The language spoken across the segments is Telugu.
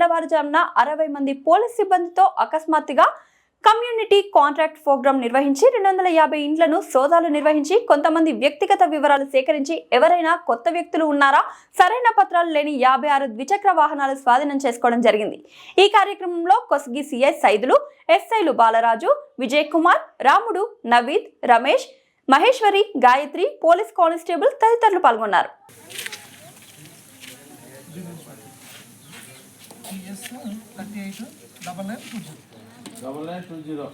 తెల్లవారుజామున అరవై మంది పోలీస్ సిబ్బందితో అకస్మాత్తుగా కమ్యూనిటీ కాంట్రాక్ట్ ప్రోగ్రాం నిర్వహించి రెండు వందల యాభై ఇండ్లను సోదాలు నిర్వహించి కొంతమంది వ్యక్తిగత వివరాలు సేకరించి ఎవరైనా కొత్త వ్యక్తులు ఉన్నారా సరైన పత్రాలు లేని యాభై ఆరు ద్విచక్ర వాహనాలు స్వాధీనం చేసుకోవడం జరిగింది. ఈ కార్యక్రమంలో కొసగి సిఐ సైదులు ఎస్ఐలు బాలరాజు విజయ్ కుమార్ రాముడు నవీద్ రమేష్ మహేశ్వరి గాయత్రి పోలీస్ కానిస్టేబుల్ తదితరులు పాల్గొన్నారు. TS thirty eight double nine two zero double nine two zero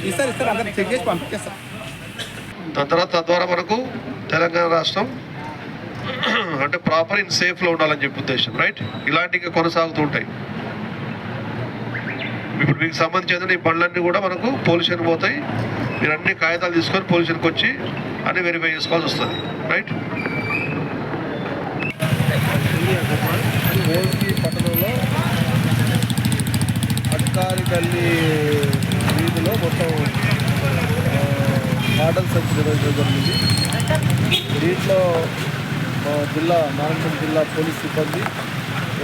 ఈసారి ఇస్తారు అందరికి చెక్ చేసి పంపించేస్తాం దాని తర్వాత తద్వారా మనకు తెలంగాణ రాష్ట్రం అంటే ప్రాపర్ ఇన్ సేఫ్లో ఉండాలని చెప్పి ఉద్దేశం రైట్ ఇలాంటివి కొనసాగుతూ ఉంటాయి. ఇప్పుడు మీకు సంబంధించిన ఈ బండ్లన్నీ కూడా మనకు పోలీసులకు పోతాయి. మీరు అన్ని కాగితాలు తీసుకొని పోలీసులకు వచ్చి అన్ని వెరిఫై చేసుకోవాల్సి వస్తుంది రైట్ పట్టణంలో అడ్కారి గల్లీ వీధిలో మొత్తం మోడల్ సెర్చ్ నిర్వహించడం జరిగింది. దీంట్లో జిల్లా నారాయణపేట జిల్లా పోలీస్ సిబ్బంది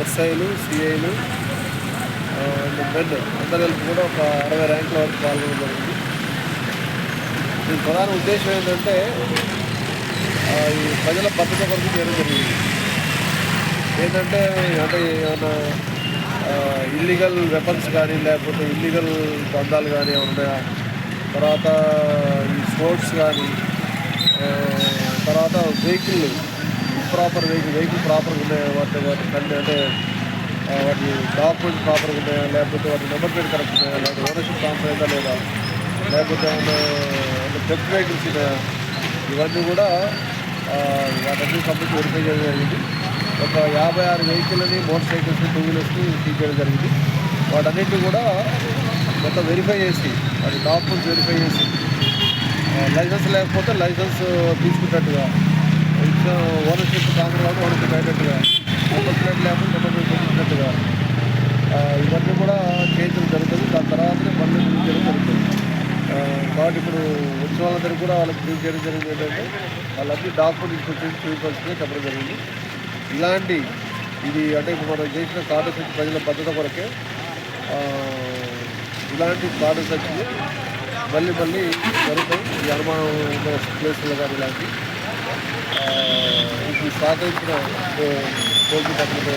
ఎస్ఐలు సిఐలు బెడ్ అందరూ కూడా ఒక అరవై ర్యాంకుల వరకు పాల్గొనడం జరిగింది. దీని ప్రధాన ఉద్దేశం ఏంటంటే ఈ ప్రజల భద్రత కొరకు చేయడం జరిగింది. ఏంటంటే అంటే ఏమైనా ఇల్లీగల్ వెపన్స్ కానీ లేకపోతే ఇల్లీగల్ బంధాలు కానీ ఏమైనా ఉన్నాయా? తర్వాత ఈ స్పోర్ట్స్ కానీ తర్వాత వెహికల్ ప్రాపర్ వెహికల్ వెహికల్ ప్రాపర్గా ఉన్నాయా వాటి వాటి కంటే అంటే వాటి డాక్యుమెంట్స్ ప్రాపర్గా ఉన్నాయా లేకపోతే వాటి నెంబర్ ప్లేట్ కరెక్ట్ ఉన్నాయా లేకపోతే ఓనర్షిప్ ట్రాన్స్ఫర్ లేదా లేకపోతే ఏమైనా అంటే వెహికల్స్ ఉన్నాయా ఇవన్నీ కూడా వాటన్నీ వాటన్ని కంప్లీట్ వెరిఫై చేయడం జరిగింది. ఒక యాభై ఆరు వెహికల్ని మోటార్ సైకిల్స్ని టూ వీలర్స్ని సీజ్ చేయడం జరిగింది. వాటన్నిటి కూడా మొత్తం వెరిఫై చేసి అది డాక్యుమెంట్స్ వెరిఫై చేసి లైసెన్స్ లేకపోతే లైసెన్స్ తీసుకున్నట్టుగా ఇంకా ఓనర్షిప్ కాంగ్రెస్ కాబట్టి ఓనర్షిప్ అయ్యేటట్టుగా. నెంబర్ ప్లేట్ లేకపోతే నెంబర్ ప్లేట్ తీసుకున్నట్టుగా ఇవన్నీ కూడా చేయించడం జరుగుతుంది. దాని తర్వాతనే బండ్లు రిలీజ్ చేయడం జరుగుతుంది. కాబట్టి ఇప్పుడు వచ్చిన వాళ్ళందరికీ కూడా వాళ్ళకి రిలీజ్ చేయడం జరిగింది ఏంటంటే వాళ్ళందరూ డాక్యుమెంట్ తీసుకొచ్చి చూపించాల్సిందే చెప్పడం జరిగింది. ఇలాంటి ఇది అంటే ఇప్పుడు మనం చేసిన కార్డు ప్రజల భద్రత కొరకే ఇలాంటి కార్డు సంచులు మళ్ళీ మళ్ళీ జరుగుతాయి. ఈ అనుమానం ఉన్న ప్లేస్లో కానీ ఇలాంటి ఆ, ఇది సహకరించిన పోలీసు భద్రత